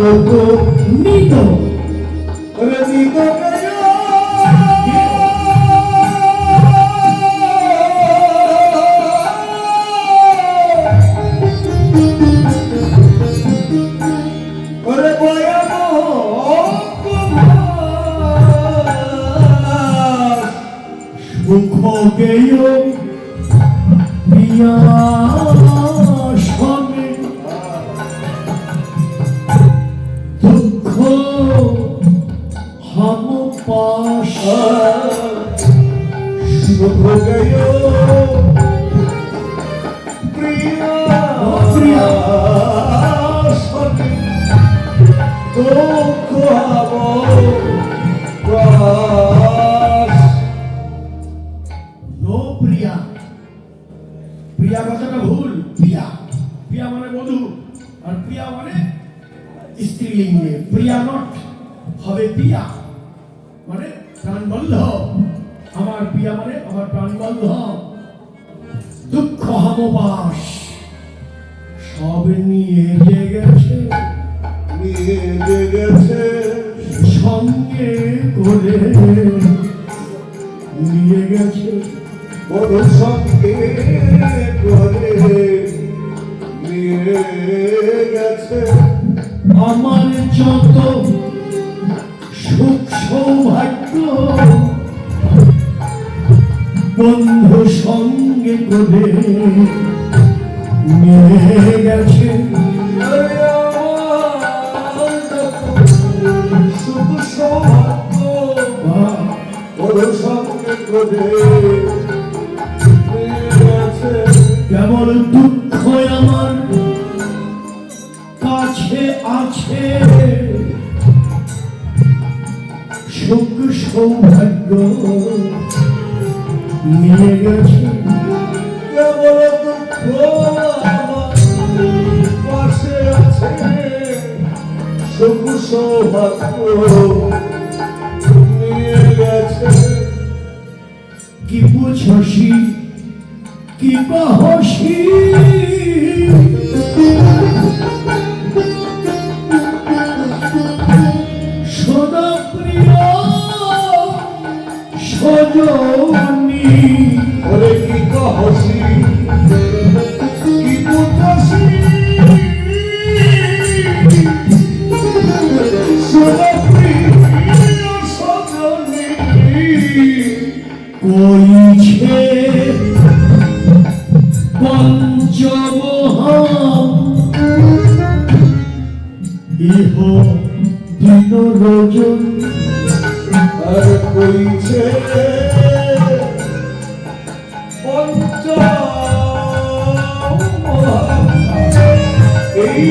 তোকো নিত রে নিতো গয়া ওরে বয়ানো কুমার সুখ গেয় প্রিয়া প্রিয়া কথাটা ভুল। প্রিয়া। প্রিয়া মানে বধূ। আর প্রিয়া মানে স্ত্রীলিঙ্গে প্রিয়া নট। হবে প্রিয়া। মানে প্রাণবন্ধ। আমার প্রিয়া মানে আমার প্রাণবন্ধ দুঃখ হামবাস। সব নিয়ে গেছে। নিয়ে গেছে। সঙ্গে করে নিয়ে গেছে। বড় সঙ্গে করে নিয়ে গেছে। আমার যত সুখ সৌভাগ্য বন্ধু সঙ্গে করে নিয়ে গেছে। কেবল দুঃখ আমার কাছে আছে। সুখ সৌভাগ্য নিয়ে কেবল পাশে আছে সুখ সৌভাগ্য নিয়ে গেছে কি বুঝসি কি কহসি এই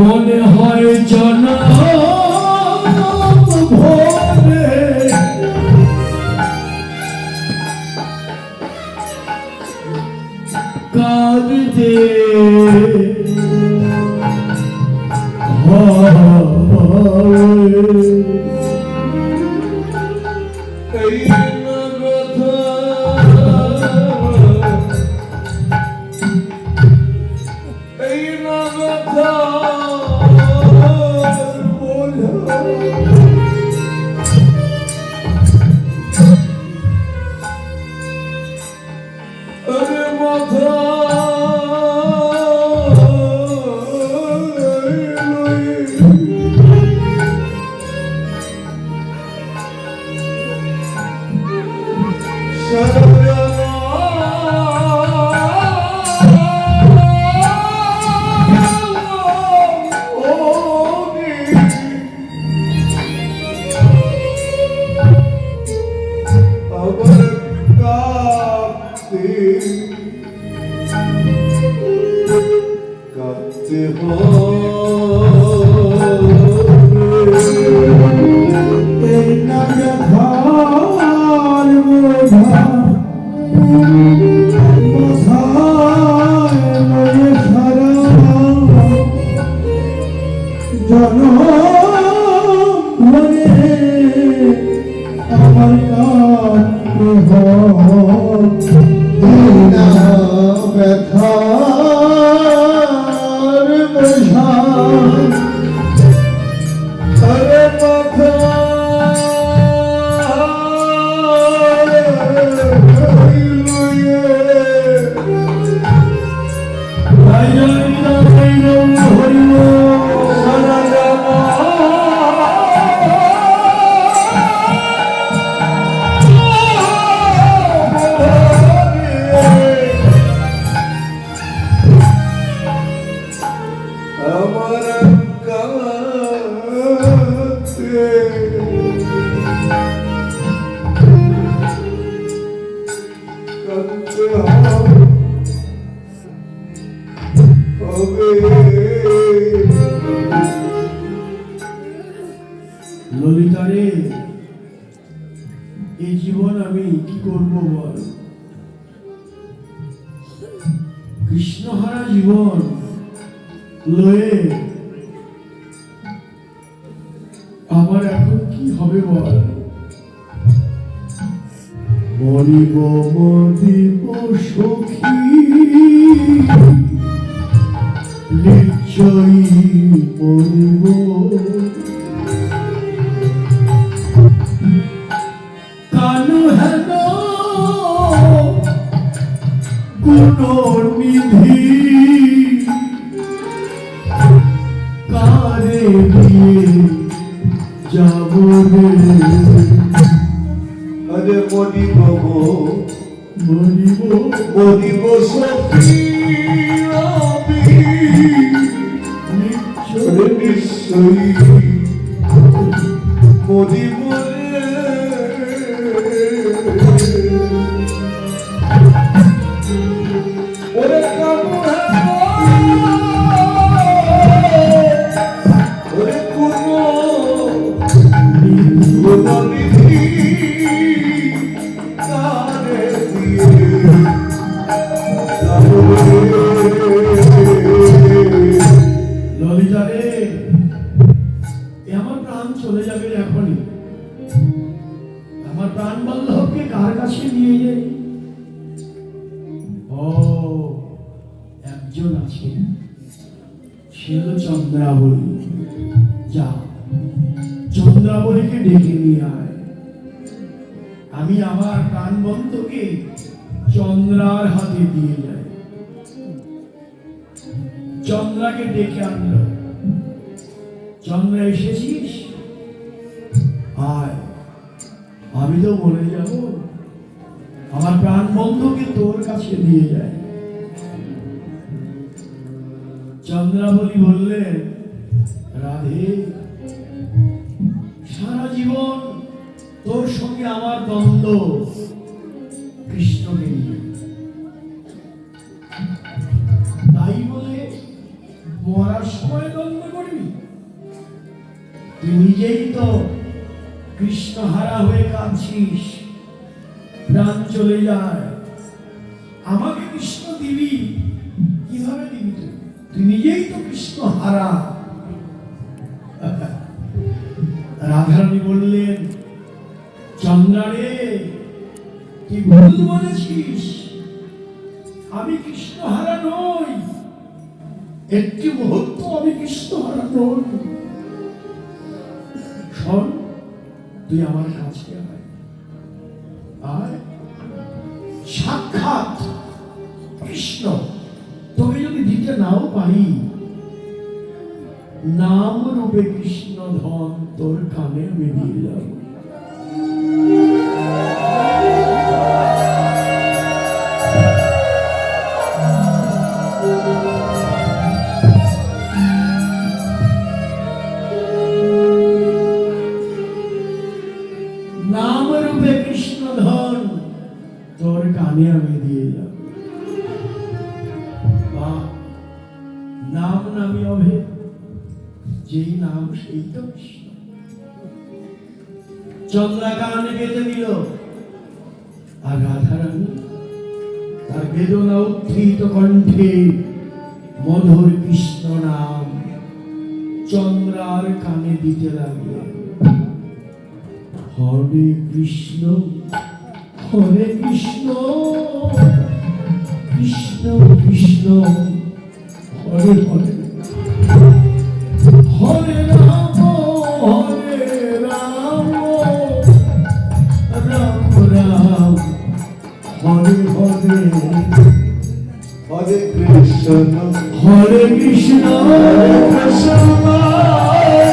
মনে হয় জন কাঁদতে কাঁদতে আমার এখন কি হবে বল? মরিব মরিব সখী নিশ্চয়ই মরিব আরে মরিব গো মরিব মরিব সখী নিশ্চয় আরে নিশ্চয়ই মরিব রে। আমার প্রাণবন্তকে চন্দ্রার হাতে দিয়ে যাই চন্দ্রাকে ডেকে আনলো। চন্দ্রা, এসেছিস? আয়, আমি তো বলে যাব। আমার প্রাণ বন্ধুকে তোর কাছে দিয়ে যায়। চন্দ্রাবলী বললেন রাধে, সারা জীবন সঙ্গে আমার দ্বন্দ্ব। কৃষ্ণকে নিয়ে তাই বলে মরার সময় দ্বন্দ্ব তুই নিজেই তো কৃষ্ণ হারা হয়ে কাঁদছিস। প্রাণ চলে যায়। আমাকে কৃষ্ণ দিবি? কীভাবে দিবি তুই? তুই নিজেই তো কৃষ্ণ হারা রাধারানী বললেন চন্দ্রারে তুই ভুল বলেছিস? আমি কৃষ্ণ হারা নই। একটি মুহূর্ত আমি কৃষ্ণ হারা নই। শোন, তুই আমার কাছে আয়। সাক্ষাৎ কৃষ্ণ, তোকে যদি দিতে নাও পারি, নাম রূপে কৃষ্ণ ধন তোর কানে আমি দিয়ে যাব। নাম নামি অভেদ, যেই নাম সেই বেঁধে দিল আর রাধারানী তার বেদনা কণ্ঠে মধুর কৃষ্ণ নাম চন্দ্রার কানে দিতে লাগলেন হরে কৃষ্ণ হরে কৃষ্ণ কৃষ্ণ কৃষ্ণ, হরে হরে। হরে কৃষ্ণ হরে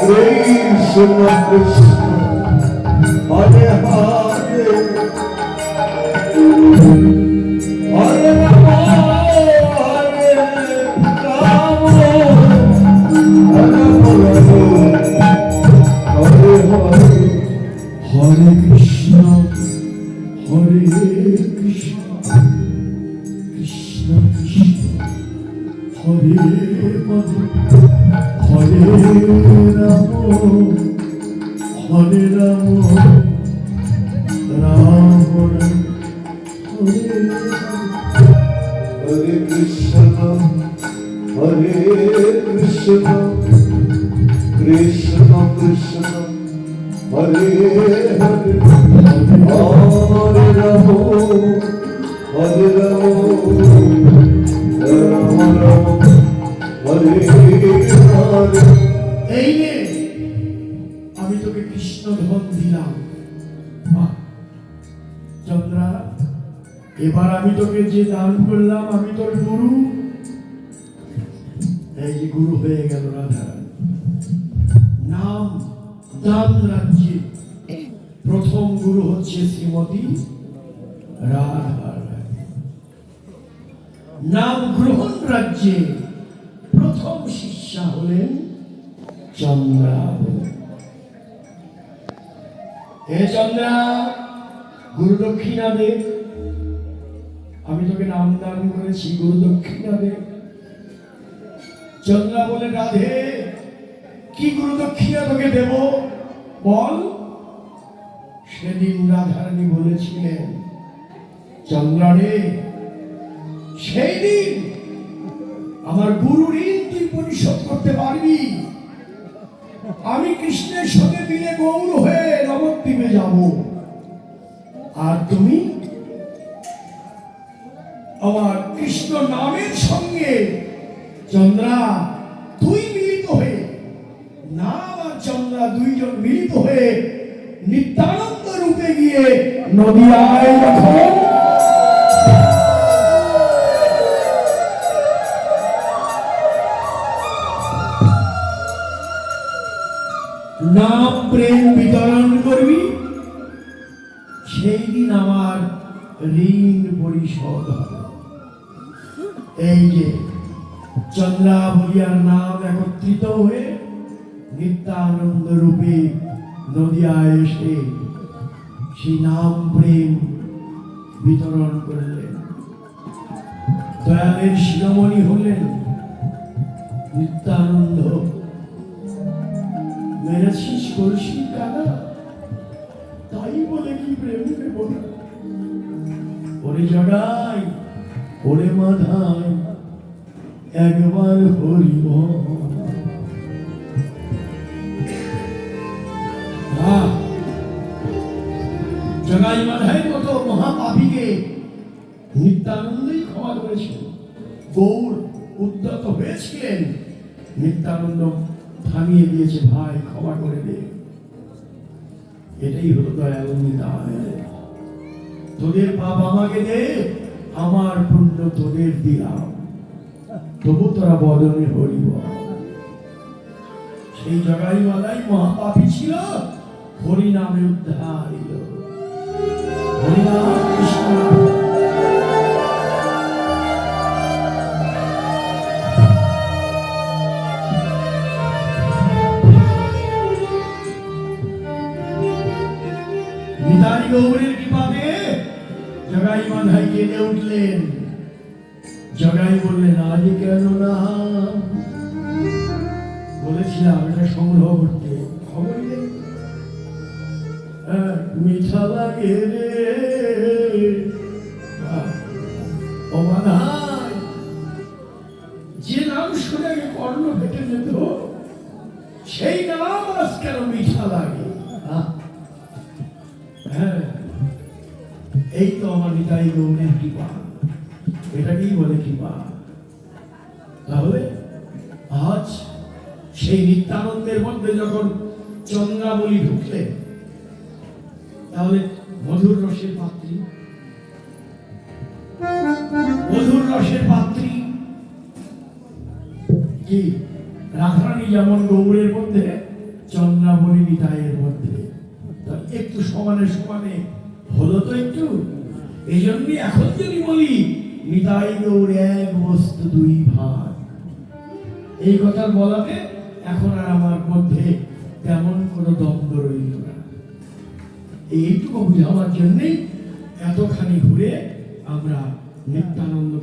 কৃষ্ণ কৃষ্ণ কৃষ্ণ হরে হরে। হরে রাম হরে রাম। রাম হরে এবার আমি তোকে যে দান করলাম, আমি তোর গুরু। এই গুরু হয়ে গেল রাধা। নাম দান রাজ্যে প্রথম গুরু হচ্ছে শ্রীমতী রাধা। নাম গ্রহণ রাজ্যে প্রথম শিষ্যা হলেন চন্দ্রাবতী হে চন্দ্রা, গুরু দক্ষিণা দে আমি তোকে নাম দান করেছি, গুরু দক্ষিণা দে। চন্দ্রা বলে, রাধে, কি গুরু দক্ষিণা তোকে দেব? বল। সেদিন রাধারানী বলেছিলেন, চন্দ্রা রে সেই দিন আমার গুরু ঋণ তুই পরিশোধ করতে পারবি। আমি কৃষ্ণের সঙ্গে মিলে গৌর হয়ে নবদ্বীপে যাব। আর তুমি আমার কৃষ্ণ নামের সঙ্গে চন্দ্রা তুই মিলিত হয়ে, নাম আর চন্দ্রা দুইজন মিলিত হয়ে নিত্যানন্দ রূপে গিয়ে নদিয়ায় যখন নাম প্রেম বিতরণ করবি, সেই দিন আমার ঋণ পরিশোধ হবে। এই যে চন্দ্রাবলিয়ার নাম একত্রিত হয়ে নিত্যানন্দ রূপে নদিয়ায় এসে সেই নাম প্রেম বিতরণ করলেন। দয়ালের শিরোমণি হলেন নিত্যানন্দ। কলসি দাদা তাই বলে কি প্রেম না জগাই ওরে মাধাই, একবার হরিব। জগাই মাধাইয়ের মতো মহাপাপীকে নিত্যানন্দই ক্ষমা করেছেন। গৌর উদ্যত হয়েছিলেন, নিত্যানন্দ থামিয়ে দিয়েছে, ভাই, ক্ষমা করে দে। এটাই হলো দয়াল নিতায় তোদের পাপ আমাকে দে। আমার পুণ্য তোদের দিলাম। তবু তোরা বদনে হরিব। সেই জগাই মালাই মহাপাপী ছিল, হরি নামে উদ্ধার হরিনাম কৃষ্ণ। জগাই মাধাই কেঁদে উঠলেন। জগাই বললেন আজ কেন না? বলেছিলাম এটা সংগ্রহ করতে। খবর হ্যাঁ, মিঠা লাগে রে। নিতাই গৌরের কৃপা এটাকেই বলে কৃপা তাহলে আজ সেই নিত্যানন্দের মধ্যে যখন ঢুকলে, তাহলে মধুর রসের পাত্রী। মধুর রসের পাত্রী কি? রাধারানী যেমন গৌরের মধ্যে, চন্দ্রাবলী নিতাইয়ের মধ্যে। একটু সমানে সমানে হলো তো একটু? এই জন্য এখন যদি বলি, নিতাই গৌর এক বস্তু দুই ভাগ। এই কথা বলাতে এখন আর আমার মধ্যে তেমন কোনো দ্বন্দ্ব রইল না। এইটুকু বুঝাবার জন্যই এতখানি ঘুরে আমরা নিত্যানন্দকে